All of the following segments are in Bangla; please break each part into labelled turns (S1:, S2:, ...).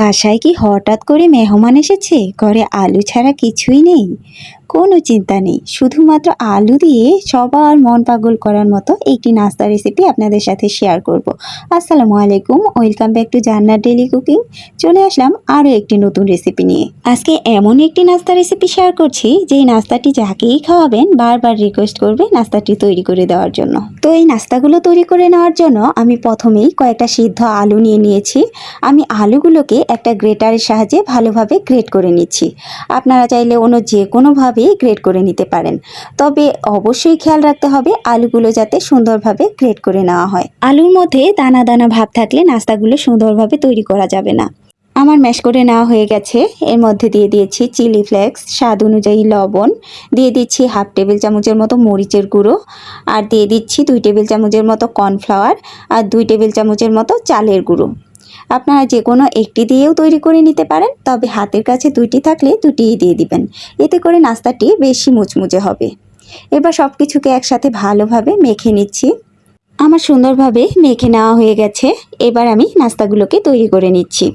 S1: বাসায় কি হঠাৎ করে মেহমান এসেছে? ঘরে আলু ছাড়া কিছুই নেই। কোনো চিন্তা নেই। শুধুমাত্র আলু দিয়ে সবার মন পাগল করার মতো একটি নাস্তা রেসিপি আপনাদের সাথে শেয়ার করব। আসসালামু আলাইকুম। ওয়েলকাম ব্যাক টু জান্নার ডেলি কুকিং চলে আসলাম আরও একটি নতুন রেসিপি নিয়ে। আজকে এমন একটি নাস্তা রেসিপি শেয়ার করছি, যেই নাস্তাটি যাকেই খাওয়াবেন বারবার রিকোয়েস্ট করবে নাস্তাটি তৈরি করে দেওয়ার জন্য। তো এই নাস্তাগুলো তৈরি করে নেওয়ার জন্য আমি প্রথমেই কয়েকটা সিদ্ধ আলু নিয়ে নিয়েছি। আমি আলুগুলোকে একটা গ্রেটারের সাহায্যে ভালোভাবে গ্রেট করে নিচ্ছি। আপনারা চাইলে অন্য যে কোনোভাবেই গ্রেট করে নিতে পারেন। তবে অবশ্যই খেয়াল রাখতে হবে আলুগুলো যাতে সুন্দরভাবে গ্রেট করে নেওয়া হয়। আলুর মধ্যে দানা দানা ভাব থাকলে নাস্তাগুলো সুন্দরভাবে তৈরি করা যাবে না। আমার ম্যাশ করে নেওয়া হয়ে গেছে। এর মধ্যে দিয়ে দিয়েছি চিলি ফ্লেক্স স্বাদ অনুযায়ী লবণ দিয়ে দিচ্ছি হাফ টেবিল চামচের মতো মরিচের গুঁড়ো আর দিয়ে দিচ্ছি দুই টেবিল চামচের মতো কর্নফ্লাওয়ার আর দুই টেবিল চামচের মতো চালের গুঁড়ো। আপনারা যে কোনো একটি দিয়েও তৈরি করে নিতে পারেন, তবে হাতের কাছে দুইটি থাকলে দুটিই দিয়ে দিবেন। এতে করে নাস্তাটি বেশি মুচমুচে হবে। এবার সব কিছুকে একসাথে ভালোভাবে মেখে নিচ্ছি। আমার সুন্দরভাবে মেখে নেওয়া হয়ে গেছে। এবার আমি নাস্তাগুলোকে তৈরি করে নিচ্ছি।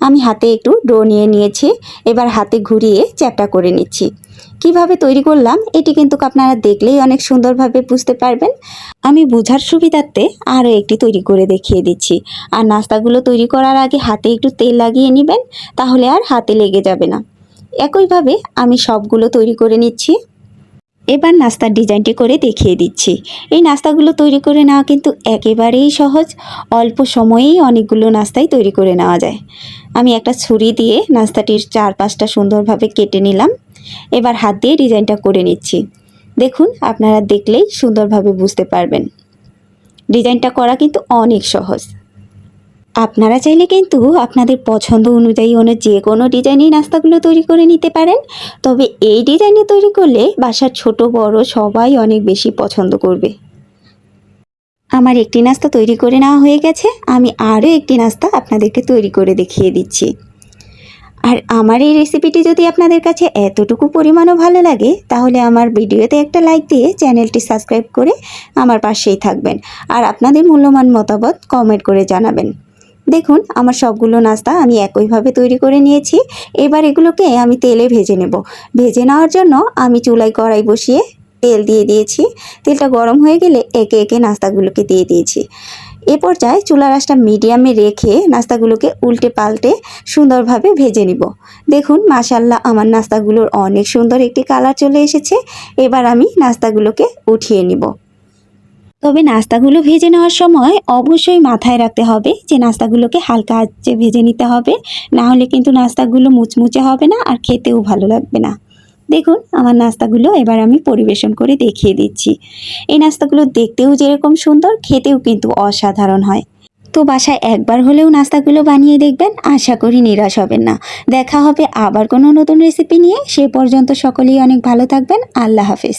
S1: আমি হাতে একটু ডো নিয়ে নিয়েছি। এবার হাতে ঘুরিয়ে চ্যাপটা করে নিচ্ছি। কীভাবে তৈরি করলাম, এটি কিন্তু আপনারা দেখলেই অনেক সুন্দরভাবে বুঝতে পারবেন। আমি বোঝার সুবিধার্থে আরও একটি তৈরি করে দেখিয়ে দিচ্ছি। আর নাস্তাগুলো তৈরি করার আগে হাতে একটু তেল লাগিয়ে নেবেন, তাহলে আর হাতে লেগে যাবে না। একইভাবে আমি সবগুলো তৈরি করে নিচ্ছি। এবার নাস্তার ডিজাইনটি করে দেখিয়ে দিচ্ছি। এই নাস্তাগুলো তৈরি করে নেওয়া কিন্তু একেবারেই সহজ। অল্প সময়েই অনেকগুলো নাস্তাই তৈরি করে নেওয়া যায়। আমি একটা ছুরি দিয়ে নাস্তাটির চারপাশটা সুন্দরভাবে কেটে নিলাম। এবার হাত দিয়ে ডিজাইনটা করে নিচ্ছি। দেখুন, আপনারা দেখলেই সুন্দরভাবে বুঝতে পারবেন। ডিজাইনটা করা কিন্তু অনেক সহজ। আপনারা চাইলে কিন্তু আপনাদের পছন্দ অনুযায়ী অন্য যে কোনো ডিজাইনের নাস্তাগুলো তৈরি করে নিতে পারেন। তবে এই ডিজাইনে তৈরি করলে বাসার ছোট, বড় সবাই অনেক বেশি পছন্দ করবে। আমার একটি নাস্তা তৈরি করে নেওয়া হয়ে গেছে। আমি আরও একটি নাস্তা আপনাদেরকে তৈরি করে দেখিয়ে দিচ্ছি। আর আমার এই রেসিপিটি যদি আপনাদের কাছে এতটুকু পরিমাণও ভালো লাগে, তাহলে আমার ভিডিওতে একটা লাইক দিয়ে চ্যানেলটি সাবস্ক্রাইব করে আমার পাশেই থাকবেন। আর আপনাদের মূল্যবান মতামত কমেন্ট করে জানাবেন। দেখুন, আমার সবগুলো নাস্তা আমি একইভাবে তৈরি করে নিয়েছি। এবার এগুলোকে আমি তেলে ভেজে নেব। ভেজে নেওয়ার জন্য আমি চুলায় কড়াই বসিয়ে তেল দিয়ে দিয়েছি। তেলটা গরম হয়ে গেলে একে একে নাস্তাগুলোকে দিয়ে দিয়েছি। এ পর্যায়ে চুলা রাসটা মিডিয়ামে রেখে নাস্তাগুলোকে উল্টে পাল্টে সুন্দরভাবে ভেজে নিব। দেখুন মাশাল্লাহ আমার নাস্তাগুলোর অনেক সুন্দর একটি কালার চলে এসেছে। এবার আমি নাস্তাগুলোকে উঠিয়ে নিব। তবে নাস্তাগুলো ভেজে নেওয়ার সময় অবশ্যই মাথায় রাখতে হবে যে নাস্তাগুলোকে হালকা আঁচে ভেজে নিতে হবে। না হলে কিন্তু নাস্তাগুলো মুচমুচে হবে না আর খেতেও ভালো লাগবে না। দেখুন, আমার নাস্তাগুলো এবার আমি পরিবেশন করে দেখিয়ে দিচ্ছি। এই নাস্তাগুলো দেখতেও যেরকম সুন্দর, খেতেও কিন্তু অসাধারণ হয়। তো বাসায় একবার হলেও নাস্তাগুলো বানিয়ে দেখবেন, আশা করি নিরাশ হবেন না। দেখা হবে আবার কোনো নতুন রেসিপি নিয়ে। সে পর্যন্ত সকলেই অনেক ভালো থাকবেন। আল্লাহ হাফিজ।